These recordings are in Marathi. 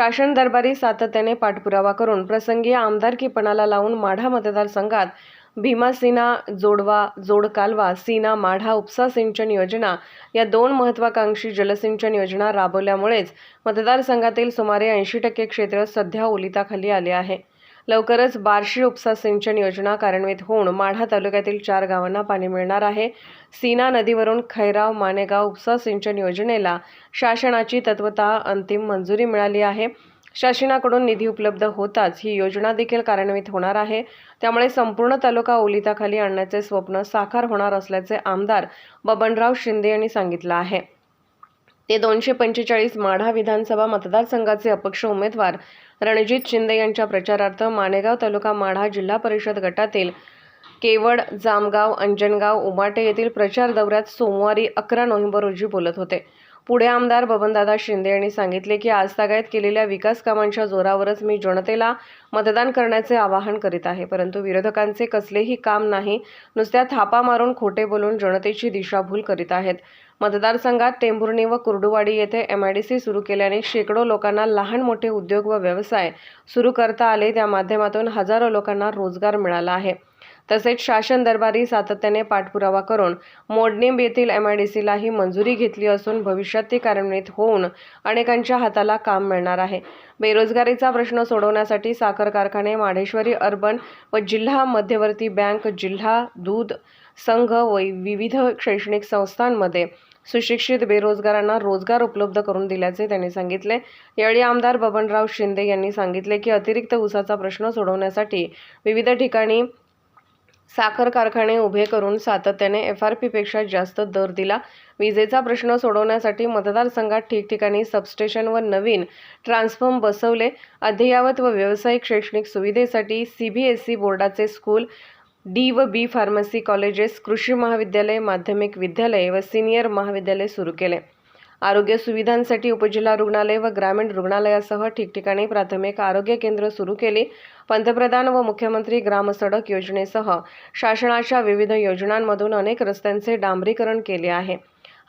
शासन दरबारी सातत्याने पाठपुरावा करून प्रसंगी आमदारकीपणाला लावून माढा मतदारसंघात भीमासिना जोडवा जोडकालवा सीना माढा उपसा सिंचन योजना या दोन महत्वाकांक्षी जलसिंचन योजना राबवल्यामुळेच मतदारसंघातील सुमारे ऐंशी टक्के क्षेत्र सध्या ओलिताखाली आले आहे. लवकरच बार्शी उपसा सिंचन योजना कार्यान्वित होऊन माढा तालुक्यातील चार गावांना पाणी मिळणार आहे. सीना नदीवरून खैराव मानेगाव उपसा सिंचन योजनेला शासनाची तत्वतः अंतिम मंजुरी मिळाली आहे. शासनाकडून निधी उपलब्ध होताच ही योजना देखील कार्यान्वित होणार आहे. त्यामुळे संपूर्ण तालुका ओलिताखाली आणण्याचे स्वप्न साकार होणार असल्याचे आमदार बबनराव शिंदे यांनी सांगितलं आहे. ते दोनशे पंचेचाळीस माढा विधानसभा मतदारसंघाचे अपक्ष उमेदवार रणजित शिंदे यांच्या प्रचारार्थ मानेगाव तालुका माढा जिल्हा परिषद गटातील केवड जामगाव अंजनगाव उमाटे येथील प्रचार दौऱ्यात सोमवारी अकरा नोव्हेंबर रोजी बोलत होते. पुढे आमदार बबनदादा शिंदे यांनी सांगितले की आजतागायत केलेल्या विकास कामांच्या जोरावरच मी जनतेला मतदान करण्याचे आवाहन करीत आहे. परंतु विरोधकांचे कसलेही काम नाही नुसत्या थापा मारून खोटे बोलून जनतेची दिशाभूल करीत आहेत. मतदारसंघात टेंभुर्णी व कुर्डुवाडी येथे एम आय डी सी सुरू केल्याने शेकडो लोकांना लहान मोठे उद्योग व व्यवसाय सुरू करता आले. त्या माध्यमातून हजारो लोकांना रोजगार मिळाला आहे. तसेच शासन दरबारी सातत्याने पाठपुरावा करून मोडनेम येथील एमआयडीसीलाही मंजुरी घेतली असून भविष्यात ती कार्यान्वित होऊन अनेकांच्या हाताला काम मिळणार आहे. बेरोजगारीचा प्रश्न सोडवण्यासाठी साखर कारखाने माढेश्वरी अर्बन व जिल्हा मध्यवर्ती बँक जिल्हा दूध संघ व विविध शैक्षणिक संस्थांमध्ये सुशिक्षित बेरोजगारांना रोजगार उपलब्ध करून दिल्याचे त्यांनी सांगितले. यावेळी आमदार बबनराव शिंदे यांनी सांगितले की अतिरिक्त ऊसाचा प्रश्न सोडवण्यासाठी विविध ठिकाणी साखर कारखाने उभे करून सातत्याने एफ आर पीपेक्षा जास्त दर दिला. विजेचा प्रश्न सोडवण्यासाठी मतदारसंघात ठिकठिकाणी सबस्टेशन व नवीन ट्रान्सफॉर्म बसवले. अद्ययावत व व्यावसायिक शैक्षणिक सुविधेसाठी सी बी एस ई बोर्डाचे स्कूल डी व बी फार्मसी कॉलेजेस कृषी महाविद्यालय माध्यमिक विद्यालय व सिनियर महाविद्यालय सुरू केले. आरोग्य सुविधांसाठी उपजिल्हा रुग्णालय व ग्रामीण रुग्णालयासह ठिकठिकाणी प्राथमिक आरोग्य केंद्र सुरू केली. पंतप्रधान व मुख्यमंत्री ग्रामसडक योजनेसह शासनाच्या विविध योजनांमधून अनेक रस्त्यांचे डांबरीकरण केले आहे.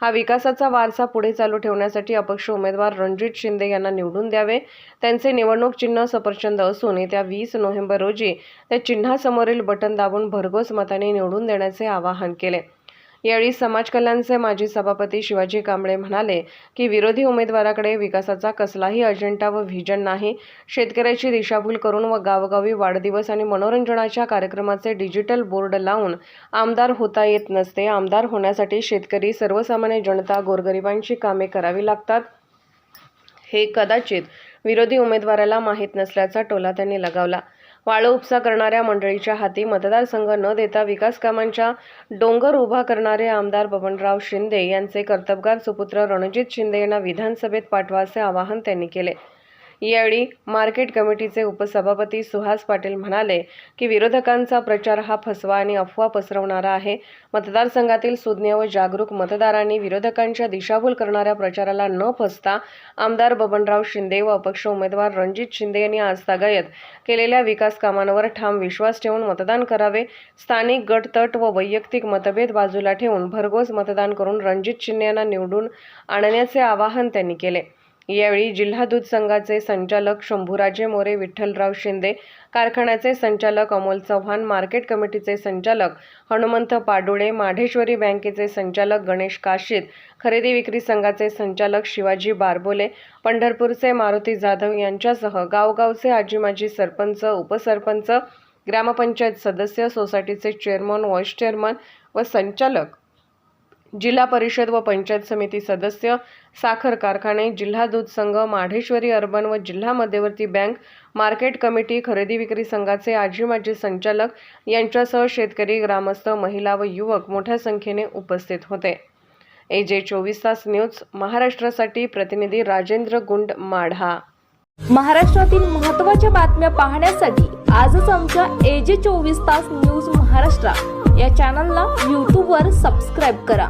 हा विकासाचा वारसा पुढे चालू ठेवण्यासाठी अपक्ष उमेदवार रणजित शिंदे यांना निवडून द्यावे. त्यांचे निवडणूक चिन्ह सफरचंद असून येत्या वीस नोव्हेंबर रोजी त्या चिन्हासमोरील बटन दाबून भरघोस मताने निवडून देण्याचे आवाहन केले. यावेळी समाज कल्याणचे माजी सभापती शिवाजी कांबळे म्हणाले की विरोधी उमेदवाराकडे विकासाचा कसलाही अजेंडा व व्हिजन नाही. शेतकऱ्याची दिशाभूल करून व गावोगावी वाढदिवस आणि मनोरंजनाच्या कार्यक्रमाचे डिजिटल बोर्ड लावून आमदार होता येत नसते. आमदार होण्यासाठी शेतकरी सर्वसामान्य जनता गोरगरिबांची कामे करावी लागतात. हे कदाचित विरोधी उमेदवाराला माहीत नसल्याचा टोला त्यांनी लगावला. वाळू उपसा करणाऱ्या मंडळीच्या हाती मतदारसंघ न देता विकास कामांच्या डोंगर उभा करणारे आमदार बबनराव शिंदे यांचे कर्तबगार सुपुत्र रणजित शिंदे यांना विधानसभेत पाठवा असे आवाहन त्यांनी केले. यावेळी मार्केट कमिटीचे उपसभापती सुहास पाटील म्हणाले की विरोधकांचा प्रचार हा फसवा आणि अफवा पसरवणारा आहे. मतदारसंघातील सुज्ञ व जागरूक मतदारांनी विरोधकांच्या दिशाभूल करणाऱ्या प्रचाराला न फसता आमदार बबनराव शिंदे व अपक्ष उमेदवार रणजित शिंदे यांनी आस्थागायत केलेल्या विकास कामांवर ठाम विश्वास ठेवून मतदान करावे. स्थानिक गट तट व वैयक्तिक मतभेद बाजूला ठेवून भरघोस मतदान करून रणजित शिंदे यांना निवडून आणण्याचे आवाहन त्यांनी केले. यावेळी जिल्हा दूध संघाचे संचालक शंभूराजे मोरे विठ्ठलराव शिंदे कारखान्याचे संचालक अमोल चव्हाण मार्केट कमिटीचे संचालक हनुमंत पाडुळे माढेश्वरी बँकेचे संचालक गणेश काशीद खरेदी विक्री संघाचे संचालक शिवाजी बारबोले पंढरपूरचे मारुती जाधव यांच्यासह गावगावचे आजी माजी सरपंच उपसरपंच ग्रामपंचायत सदस्य सोसायटीचे चेअरमन व्हाईस चेअरमन व संचालक जिल्हा परिषद व पंचायत समिती सदस्य साखर कारखाने जिल्हा दूध संघ माढेश्वरी अर्बन व जिल्हा मध्यवर्ती बँक मार्केट कमिटी खरेदी विक्री संघाचे आजी माजी संचालक यांच्यासह शेतकरी ग्रामस्थ महिला व युवक मोठ्या संख्येने उपस्थित होते. ए जे चोवीस तास न्यूज महाराष्ट्रासाठी प्रतिनिधी राजेंद्र गुंड माढा. महाराष्ट्रातील महत्त्वाच्या बातम्या पाहण्यासाठी आजच आमच्या ए जे चोवीस तास न्यूज महाराष्ट्र या चॅनलला यूट्यूबवर सबस्क्राईब करा.